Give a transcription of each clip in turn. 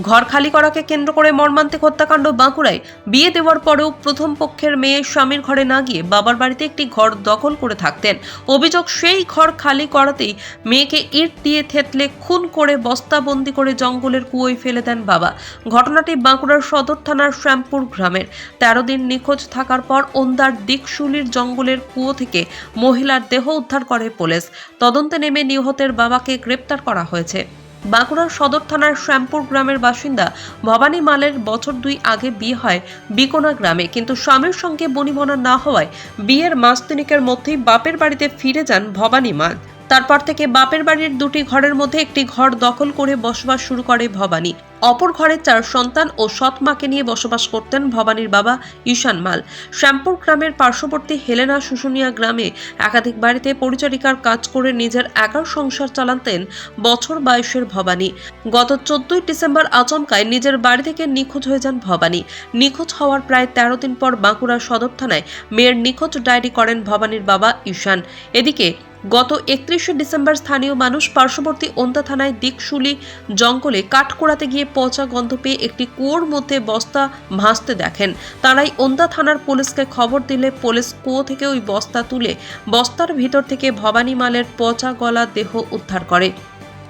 ঘর খালি করাকে কেন্দ্র করে মর্মান্তিক হত্যাকাণ্ড বাঁকুড়ায়। বিয়ে দেওয়ার পরেও প্রথম পক্ষের মেয়ে স্বামীর ঘরে না গিয়ে বাবার বাড়িতে একটি ঘর দখল করে থাকতেন। অভিযোগ, সেই ঘর খালি করাতেই মেয়েকে ইট দিয়ে থেতলে খুন করে বস্তাবন্দি করে জঙ্গলের কুয়োয় ফেলে দেন বাবা। ঘটনাটি বাঁকুড়ার সদর থানার শ্যামপুর গ্রামের। তেরো দিন নিখোঁজ থাকার পর ওন্দার দিকশুলির জঙ্গলের কুয়ো থেকে মহিলার দেহ উদ্ধার করে পুলিশ। তদন্তে নেমে নিহতের বাবাকে গ্রেপ্তার করা হয়েছে। বাঁকুড়ার সদর থানার শ্যামপুর গ্রামের বাসিন্দা ভবানী মালের বছর দুই আগে বিয়ে হয় বিকোনা গ্রামে। কিন্তু স্বামীর সঙ্গে বনিবনা না হওয়ায় বিয়ের মাস তিনেকের মধ্যেই বাপের বাড়িতে ফিরে যান ভবানী মাল। তারপর থেকে বাপের বাড়ির দুটি ঘরের মধ্যে একটি ঘর দখল করে বসবাস শুরু করে ভবানী। অপর ঘরে চার সন্তান ও সৎ মাকে নিয়ে বসবাস করতেন ভবানীর বাবা ঈশান মাল। শ্যামপুর গ্রামের পার্শ্ববর্তী হেলেনা শুশুনিয়া গ্রামে একাধিক বাড়িতে পরিচারিকার কাজ করে নিজের একার সংসার চালাতেন বছর বয়সের ভবানী। গত চোদ্দই ডিসেম্বর আচমকায় নিজের বাড়ি থেকে নিখোঁজ হয়ে যান ভবানী। নিখোঁজ হওয়ার প্রায় তেরো দিন পর বাঁকুড়া সদর থানায় মেয়ের নিখোঁজ ডায়েরি করেন ভবানীর বাবা ঈশান। এদিকে গত একত্রিশে ডিসেম্বর স্থানীয় মানুষ পার্শ্ববর্তী ওন্দা থানায় দিকশুলি জঙ্গলে কাঠ কোড়াতে গিয়ে পচা গন্ধ পেয়ে একটি কুয়োর মধ্যে বস্তা ভাসতে দেখেন। তারাই ওন্দা থানার পুলিশকে খবর দিলে পুলিশ কুয়ো থেকে ওই বস্তা তুলে বস্তার ভিতর থেকে ভবানী মালের পচা গলা দেহ উদ্ধার করে।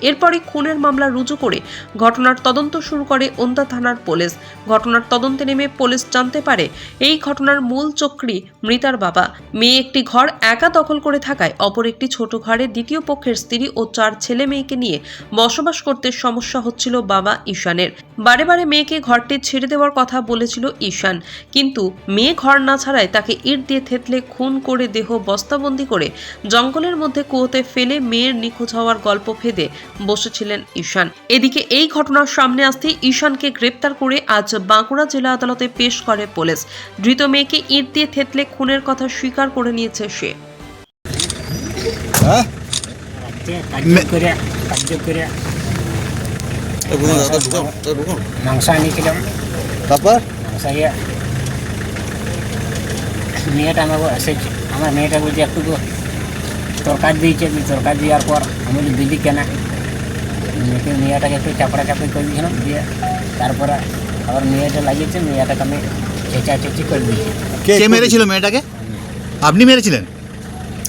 এরপরই খুনের মামলা রুজু করে ঘটনার তদন্ত শুরু করে ওন্দা থানার পুলিশ। ঘটনার তদন্তে নেমে পুলিশ জানতে পারে, এই ঘটনার মূল চক্রী মৃতার বাবা। মেয়ে একটি ঘর একা দখল করে থাকায় অপর একটি ছোট ঘরে দ্বিতীয় পক্ষের স্ত্রী ও চার ছেলে মেয়েকে নিয়ে বসবাস করতে সমস্যা হচ্ছিল বাবা ঈশানের। বারে বারে মেয়েকে ঘরটি ছেড়ে দেওয়ার কথা বলেছিল ঈশান। কিন্তু মেয়ে ঘর না ছাড়ায় তাকে ইট দিয়ে থেতলে খুন করে দেহ বস্তাবন্দি করে জঙ্গলের মধ্যে কুয়োতে ফেলে মেয়ের নিখোঁজ হওয়ার গল্প ফেদে বসেছিলেন ঈশান। এদিকে এই ঘটনার সামনে আসতে ঈশানকে গ্রেপ্তার করে আজ বাঁকুড়া জেলা আদালতে পেশ করে পুলিশ। ধৃত মেয়েকে ইট দিয়ে থেতলে খুনের কথা স্বীকার করে নিয়েছে সে। হ্যাঁ? মাংস আনিয়েছিলাম। তারপর? মাংস মেয়েটা আমাকে এসেছে আমার মেয়েটা বলছে একটু তো তরকারি দিয়েছে দিয়ে তরকারি দেওয়ার পর আমি বলি দিদি কেন? মেয়েকে মেয়েটাকে একটু চাপড়া চাপড়ি করে দিয়েছিলাম দিয়ে তারপরে আবার মেয়েটা লাগিয়েছে মেয়েটাকে আমি চেঁচা চেঁচি করে দিয়েছি। কে মেরেছিল মেয়েটাকে? আপনি মেরেছিলেন?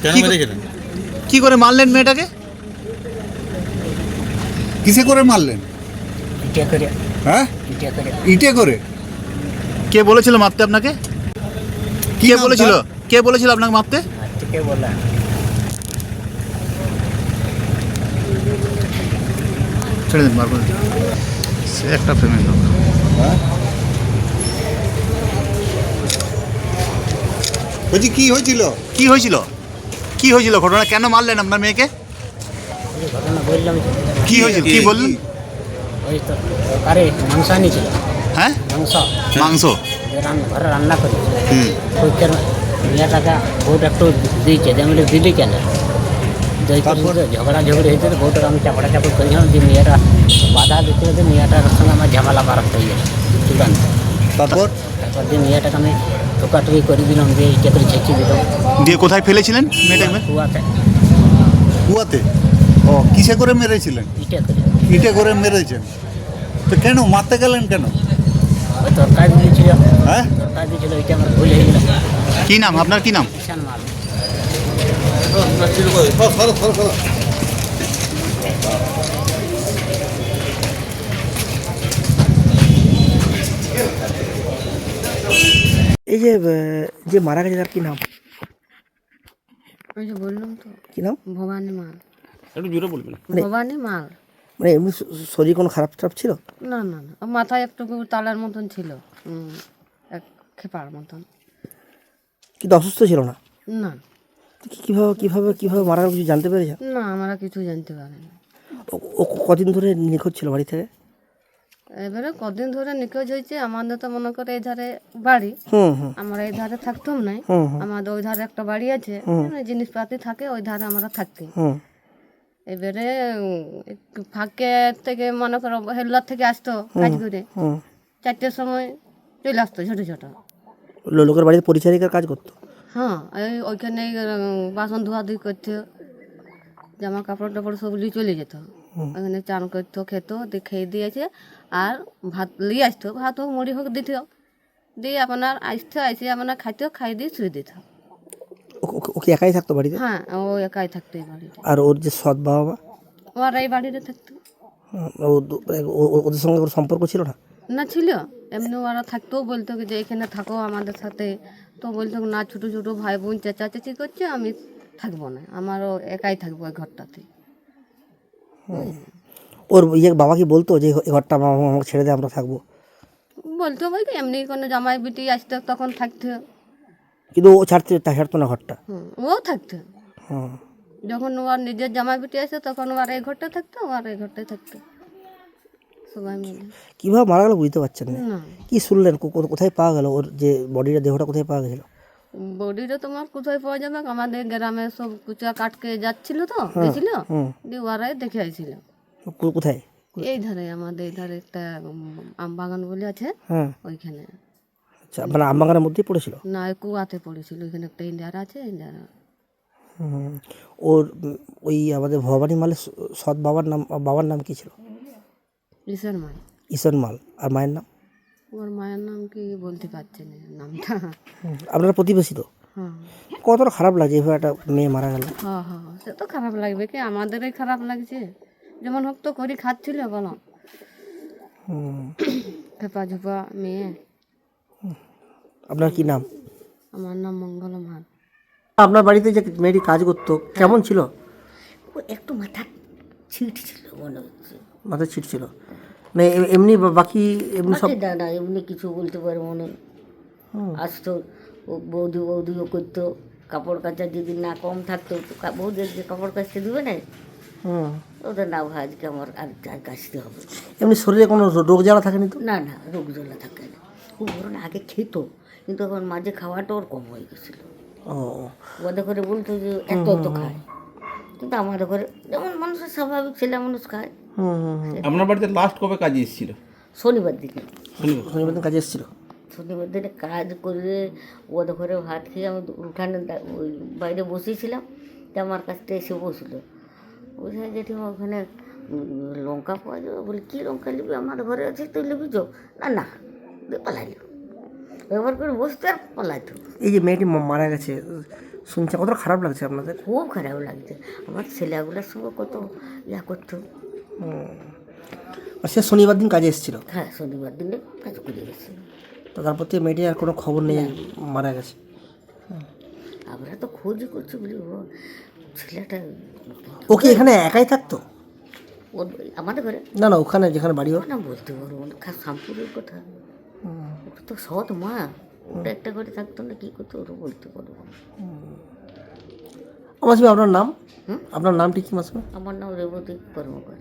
কেন কি- মেরেছিলেন? কি করে মারলেন মেয়েটাকে? কিসে করে মারলেন? ইটে করে। হ্যাঁ? ইটে করে। ইটে করে? কে বলেছিল মারতে আপনাকে? কে বলেছিল? কে বলেছিল আপনাকে মারতে? থেকে বললাম ছেড়ে দিন বার করে সে একটা ফ্রেমের লোক। হ্যাঁ বলছি কি হয়েছিল? কি হয়েছিল? কি হয়েছিল ঘটনা? কেন মারলেন আপনার মেয়েকে? কি হয়েছিল? কি বললেন? ওই তো আরে মাংস আনিয়েছিল হ্যাঁ? মাংস। মাংস ঘরে রান্না করি হুম। ওইটার মেয়েটাকে বউটা একটু দিয়েছে আমি দিলি কেন? যে তারপর? ঝগড়া ঝগড়ি হয়েছে তো আমি চাপড়া চাপড় করেছিলাম যে মেয়েটা বাধা দিতে যে মেয়েটার সঙ্গে আমার ঝামেলা বাড়াতে হয়ে গেছে চূড়ান্ত। তারপর? তারপর যে মেয়েটাকে আমি টোকাটুকি করে দিলাম দিয়ে ইটা করে ছেঁচে দিলাম। দিয়ে কোথায় ফেলেছিলেন মেয়েটাকে? কুয়াতে। কুয়াতে। ও কিসে করে মেরেছিলেন? ইটা করে। ইটে করে মেরেছেন। তো কেন মারতে গেলেন কেন? ওই তরকারি দিয়েছিল। হ্যাঁ? তরকারি দিয়েছিল ওইটা আমার ভুল হয়ে গেল। কি নাম? আপনার কি নাম? কিষান মাল। এই যে যে মারা গেছে তার কি নাম? ওই যে বললাম তো। কি নাম? ভবানী মাল। একটু জোরে বলবেন ভবানী মাল। মানে এমনি শরীর কোনো খারাপ টারাপ ছিল? না না না। মাথায় একটু তালার মতন ছিল। এক খেপার মতন। কিন্তু অসুস্থ ছিল না? না। কীভাবে কীভাবে কীভাবে মারা গেল কিছু জানতে পেরেছেন না আমরা কিছু জানতে পারি না ও- কদিন ধরে নিখোঁজ ছিল বাড়ি থেকে? এবারে কদিন ধরে নিখোঁজ হয়েছে। আমাদের তো মনে করে এই ধারে বাড়ি। আমরা এই ধারে থাকতাম নাই আমাদের ওই ধারে একটা বাড়ি আছে। জিনিসপাতি থাকে ওই ধারে আমরা থাকতি হুম। এবারে ফাঁকে থেকে মনে করো হেল্লার থেকে আসতো কাজ করে। চারটের সময় চলে আসতো ছোট ছোট। লোকের বাড়িতে পরিচারিকার কাজ করতো? হ্যাঁ এই ওইখানে বাসন ধোয়া ধুই করতে জামা কাপড় টাপড় সব নিয়ে চলে যেত। ওখানে চান করতো খেত খেয়ে দিয়েছে আর ভাত নিয়ে আসতো ভাত হোক মুড়ি হোক দিত। দিয়ে আপনার আসতে আসে আপনার খাইতেও খাই দিয়ে শুয়ে দিত। ও- ও- ও কি একাই থাকতো বাড়িতে? হ্যাঁ ও একাই থাকতো এই বাড়িতে। আর ওর যে সৎ বাবা ওর এই বাড়িতে থাকতো। ওদের সঙ্গে কোনো সম্পর্ক ছিল না? না ছিল। এমনি ওরা থাকতো বলতো যে এখানে থাকো আমাদের সাথে। তো বলতো না ছোটো ছোটো ভাই বোন চেঁচা চেঁচি করছে আমি থাকব না। আমারও একাই থাকব ওই ঘরটাতে। ওর ইয়ে বাবা কি বলতো যে ঘরটা আমা- আমাকে ছেড়ে দে আমরা থাকব? বলতো কি এমনি কোনো জামাই বিটি আসতো তখন থাকতো। কিন্তু ও ছাড়তে ছাড়তো না ঘরটা? হুম, ও থাকতো। হুম। যখন ওর নিজের জামাই বিটি আসতো তখন ওর এই ঘরটা থাকতো আর এই ঘরটাই থাকতো। সবাই মিলে কীভাবে মারা গেল বুঝতে পারছেন না। না। কি শুনলেন? কো- কো- কোথায় পাওয়া গেল? ওর যে বডিটা দেহটা কোথায় পাওয়া গেছিল? বডিটা তোমার কোথায় পাওয়া যাবে? আমাদের গ্রামে সব কুচা কাটকে যাচ্ছিল তো গেছিল। হুম। দিয়ে ওরাই দেখে আইছিল। কো- কোথায়? এই ধারে আমাদের এই ধারে একটা উম, আম বাগান বলে আছে। হ্যাঁ। ওইখানে। আচ্ছা মানে আমবাগানের মধ্যেই পড়েছিল? না ওই কুয়াতে পড়েছিল। ওইখানে একটা ইন্ডিয়ার আছে ইন্ডিয়ার। হুম। ওর উম, ওই আমাদের ভবানী মালের স- সৎ বাবার নাম বাবার নাম কি ছিল? ঋষের মাই ঈশন মাল। আর মায়ের নাম? ওর মায়ের নাম কি বলতে পারছি না নামটা। আপনারা প্রতিবেশী তো? হ্যাঁ। কতটা খারাপ লাগছে এভাবে একটা মেয়ে মারা গেল? হ্যাঁ হ্যাঁ সে তো খারাপ লাগবে কি? আমাদেরই খারাপ লাগছে। যেমন হোক তো করি খাচ্ছিল বলো। ফেপা ঝুপা মেয়ে। আপনার কি নাম? আমার নাম মঙ্গলম হান আপনার বাড়িতে যে মেয়েটি কাজ করতো কেমন ছিল? একটু মাথা ছিট ছিল মনে হচ্ছে। মাথা ছিল। মানে এ- এমনি বাকি এমনি সব না না এমনি কিছু বলতে পারে মনে আসতো বৌদি বৌদিও করতো কাপড় কাচা যদি না কম থাকতো বৌদের যে কাপড় কাচতে দেবে না হুম। ওদের না ভাই আজকে আমার আর কাচতে হবে। এমনি শরীরে কোনো রোগ জ্বালা থাকেনি তো? না না রোগ জ্বালা থাকে না। ও বরং আগে খেত কিন্তু এখন মাঝে খাওয়াটা ওর কম হয়ে গেছিল। ও। ওদের করে বলতো যে এত এত খায়। কিন্তু আমাদের ঘরে যেমন মানুষের স্বাভাবিক ছেলে মানুষ খায় আপনার বাড়িতে লাস্ট কবে কাজে এসেছিল? শনিবার দিনে। শনিবার। দিন কাজে এসেছিল? শনিবার দিনে কাজ করে ওদের ঘরে ভাত খেয়ে আমি উঠানে ওই বাইরে বসেছিলাম তা আমার কাছটা এসে বসল। বসে জেঠিমা ওখানে লঙ্কা পাওয়া যাবে? বলে কী লঙ্কা নিবি? আমার ঘরে আছে তুই নিবি চো না না পালাইল ব্যবহার করে বসতে আর পালাইতো এই যে মেয়েটি মারা গেছে শুনছে কত খারাপ লাগছে আপনাদের? খুব খারাপ লাগছে। আমার ছেলেগুলোর সঙ্গে কত ইয়া করতো। সে শনিবার দিন কাজে এসেছিল। হ্যাঁ শনিবার দিনে কাজ করে গেছে তো তারপর থেকে মেয়েটির আর কোনো খবর নেই মারা গেছে। আমরা তো খোঁজ করছি বলি ও ছেলেটা ও কি এখানে একাই থাকতো? ওর আমাদের ঘরে? না না ওখানে যেখানে বাড়ি না বলতে পারব না শামপুরের কথা। ওটা তো সৎ মা ওটা একটা ঘরে থাকতো না কি করতো ওটা বলতে পারব না। মাসিমা আপনার নাম? হুম? আপনার নামটি কি মাসিমা? আমার নাম রেবতী কর্মকার